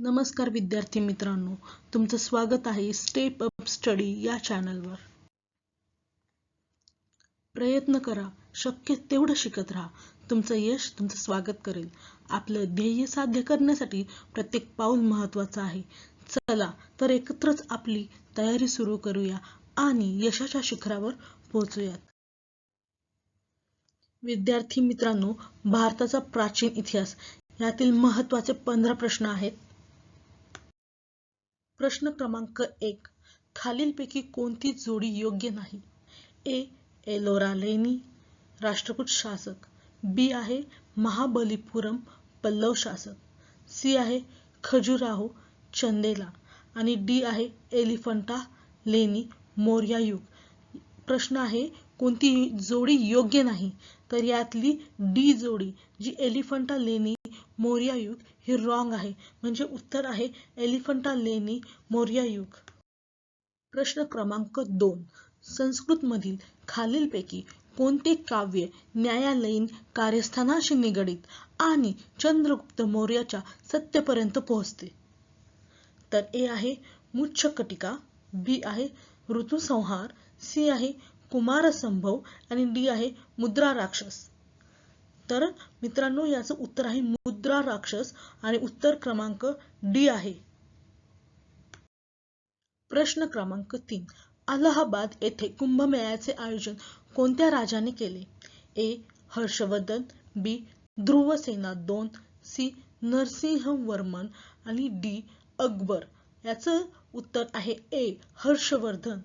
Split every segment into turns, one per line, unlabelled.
नमस्कार विद्यार्थी मित्रांनो तुमचं स्वागत आहे स्टेप अप स्टडी या चॅनलवर प्रयत्न करा शक्य तेवढं शिकत राहा. तुमचं यश तुमचं स्वागत करेल. आपलं ध्येय साध्य करण्यासाठी प्रत्येक पाऊल महत्वाचं आहे. चला तर एकत्रच आपली तयारी सुरू करूया आणि यशाच्या शिखरावर पोहोचूयात. विद्यार्थी मित्रांनो भारताचा प्राचीन इतिहास यातील महत्त्वाचे पंधरा प्रश्न आहेत. प्रश्न क्रमांक एक. खालीलपैकी कोणती जोडी योग्य नाही? ए. एलोरा लेनी राष्ट्रकूट शासक. बी. आहे महाबलीपुरम पल्लव शासक. सी. आहे खजुराहो चंदेला. आणि डी. आहे एलिफंटा लेनी मौर्या युग. प्रश्न आहे कोणती जोडी योग्य नाही? तर यातली डी जोडी जी एलिफंटा लेनी मौर्या युग हे रॉंग आहे. म्हणजे उत्तर आहे एलिफंटा लेनी मौर्य युग. प्रश्न क्रमांक दोन. संस्कृत मधील खालीलपैकी कोणते काव्य न्यायालयीन कार्यस्थानाशी निगडीत आणि चंद्रगुप्त मौर्याच्या सत्तेपर्यंत पोहोचते? तर ए आहे मुच्छकटिका बी आहे ऋतुसंहार सी आहे कुमारसंभव आणि डी आहे मुद्रा राक्षस तर मित्रांनो याचं उत्तर आहे मुद्रा राक्षस आणि उत्तर क्रमांक डी आहे. प्रश्न क्रमांक तीन. अलाहाबाद येथे कुंभमेळ्याचे आयोजन कोणत्या राजाने केले? ए. हर्षवर्धन बी. ध्रुवसेना दोन सी. नरसिंहवर्मन आणि डी. अकबर. याचं उत्तर आहे ए. हर्षवर्धन.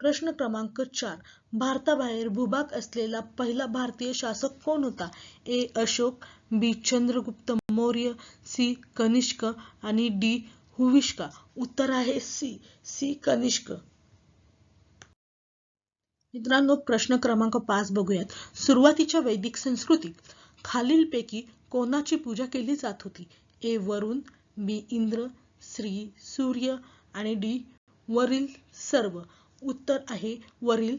प्रश्न क्रमांक चार. भारताबाहेर भूभाग असलेला पहिला भारतीय शासक कोण होता? A. Ashok B. Chandragupta Maurya C. Kanishka आणि डी. हुविष्का. उत्तर आहे सी. सी. कनिष्क. मित्रांनो प्रश्न क्रमांक पाच बघूयात. सुरुवातीच्या वैदिक संस्कृतीत खालीलपैकी कोणाची पूजा केली जात होती? ए. वरुण बी. इंद्र श्री सूर्य आणि डी. वरील सर्व. उत्तर आहे वरील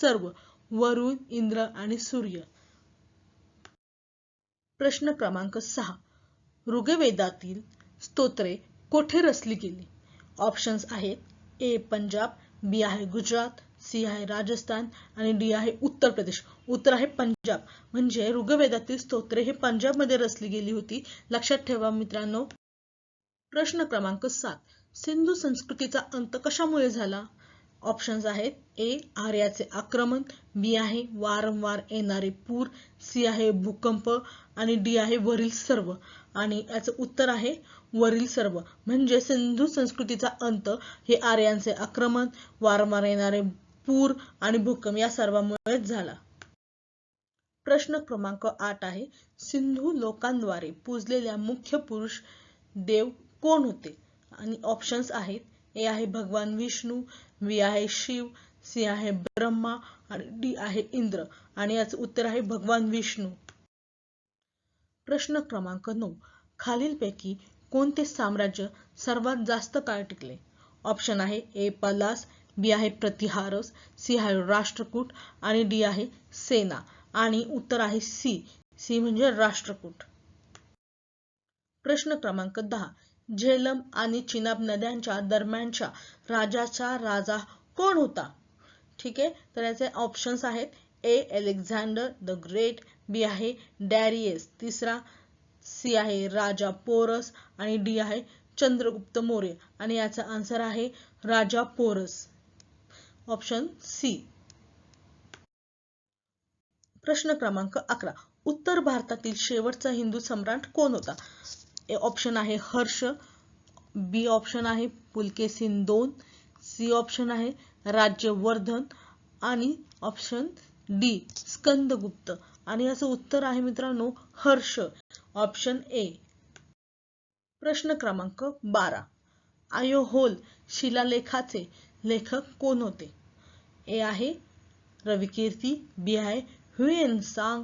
सर्व वरुण इंद्र आणि सूर्य. प्रश्न क्रमांक सहा. ऋग्वेदातील स्तोत्रे कोठे रचली गेली? ऑप्शन्स आहेत ए पंजाब बी आहे गुजरात सी आहे राजस्थान आणि डी आहे उत्तर प्रदेश. उत्तर आहे पंजाब. म्हणजे ऋग्वेदातील स्तोत्रे हे पंजाबमध्ये रचली गेली होती. लक्षात ठेवा मित्रांनो. प्रश्न क्रमांक सात. सिंधू संस्कृतीचा अंत कशामुळे झाला? ऑप्शन्स आहेत. ए आर्याचे आक्रमण. बी आहे वारंवार येणारे पूर. सी आहे भूकंप. आणि डी आहे वरील सर्व. आणि याचं उत्तर आहे वरील सर्व. म्हणजे सिंधू संस्कृतीचा अंत हे आर्यांचे आक्रमण वारंवार येणारे पूर आणि भूकंप या सर्वांमुळेच झाला. प्रश्न क्रमांक आठ आहे. सिंधू लोकांद्वारे पूजलेल्या मुख्य पुरुष देव कोण होते? आणि ऑप्शन्स आहेत. ए आहे भगवान विष्णू वी आहे शिव सी आहे ब्रह्मा आणि डी आहे इंद्र. आणि याचं उत्तर आहे भगवान विष्णू. प्रश्न क्रमांक नऊ. खालीलपैकी कोणते साम्राज्य सर्वात जास्त काळ टिकले? ऑप्शन आहे ए पलास बी आहे प्रतिहारस सी आहे राष्ट्रकूट आणि डी आहे सेना. आणि उत्तर आहे सी. सी म्हणजे राष्ट्रकूट. प्रश्न क्रमांक दहा. झेलम आणि चिनाब नद्यांच्या दरम्यानच्या राजाचा राजा कोण होता? ठीक आहे तर याचे ऑप्शन्स आहेत. A Alexander the great B आहे डॅरियस तिसरा सी आहे राजा पोरस आणि डी आहे चंद्रगुप्त मौर्य. आणि याचा आन्सर आहे राजा पोरस. ऑप्शन सी प्रश्न क्रमांक अकरा. उत्तर भारतातील शेवटचा हिंदू सम्राट कोण होता? ए ऑप्शन आहे हर्ष बी ऑप्शन आहे पुलकेसिन दोन सी ऑप्शन आहे राज्यवर्धन आणि ऑप्शन डी स्कंदगुप्त. आणि याचं उत्तर आहे मित्रांनो हर्ष ऑप्शन ए. प्रश्न क्रमांक बारा. आयोहोल शिलालेखाचे लेखक कोण होते? ए आहे रविकीर्ती बी आहे हुएन सांग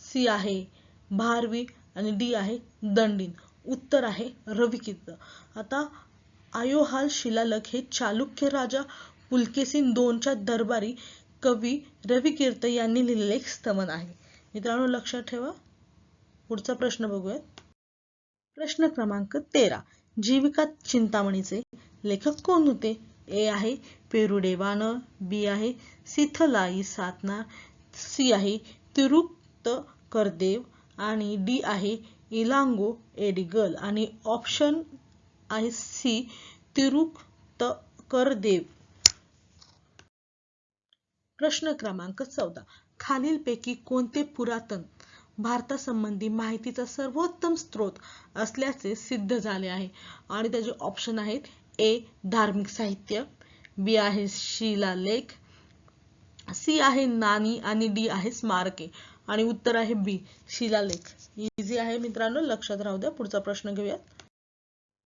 सी आहे भारवी आणि डी आहे दंडिन. उत्तर आहे रविकीर्त. आता आयोहाल शिलालेख हे चालुक्य राजा पुलकेसिन दोनच्या दरबारी कवी रविकीर्त यांनी लिहिलेले एक स्तवन आहे. मित्रांनो लक्षात ठेवा. पुढचा प्रश्न बघूयात. प्रश्न क्रमांक तेरा. जीविका चिंतामणीचे लेखक कोण होते? ए आहे पेरुडे वान बी आहे सिथलाई सातनार सी आहे तिरुक्त करदेव आणि डी आहे इलांगो एडिगल. आणि ऑप्शन आहे सी तिरुक्त करदेव प्रश्न क्रमांक चौदा. खालीलपैकी कोणते पुरातन भारतासंबंधी माहितीचा सर्वोत्तम स्रोत असल्याचे सिद्ध झाले आहे? आणि त्याचे ऑप्शन आहेत ए धार्मिक साहित्य बी आहे शिलालेख सी आहे नाणी आणि डी आहे स्मारके. आणि उत्तर आहे बी शिलालेख इझी आहे मित्रांनो लक्षात राहू द्या पुढचा प्रश्न घेऊयात.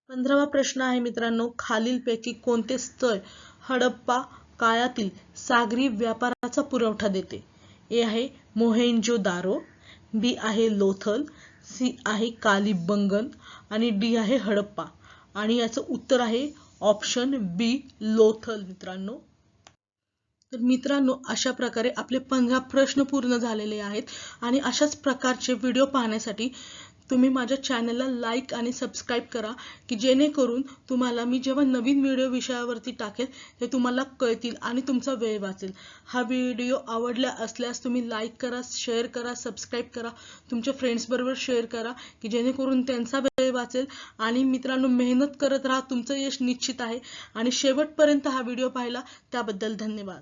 पंधरावा प्रश्न आहे मित्रांनो खालीलपैकी कोणते स्थळ हडप्पा काळातील सागरी व्यापाराचा पुरवठा देते? ए आहे मोहेंजो दारो बी आहे लोथल सी आहे कालीबंगन आणि डी आहे हडप्पा. आणि याचं उत्तर आहे ऑप्शन बी लोथल मित्रांनो. तर मित्रांनो अशा प्रकारे आपले पंधरा प्रश्न पूर्ण झालेले आहेत आणि अशाच प्रकारचे व्हिडिओ पाहण्यासाठी तुम्ही माझ्या चॅनलला लाईक आणि सबस्क्राईब करा की जेणेकरून तुम्हाला मी जेव्हा नवीन व्हिडिओ विषयावरती टाकेल ते तुम्हाला कळतील आणि तुमचा वेळ वाचेल. हा व्हिडिओ आवडला असल्यास तुम्ही लाईक करा शेअर करा सबस्क्राईब करा तुमच्या फ्रेंड्सबरोबर शेअर करा की जेणेकरून त्यांचा वेळ वाचेल. आणि मित्रांनो मेहनत करत राहा तुमचं यश निश्चित आहे. आणि शेवटपर्यंत हा व्हिडिओ पाहिला त्याबद्दल धन्यवाद.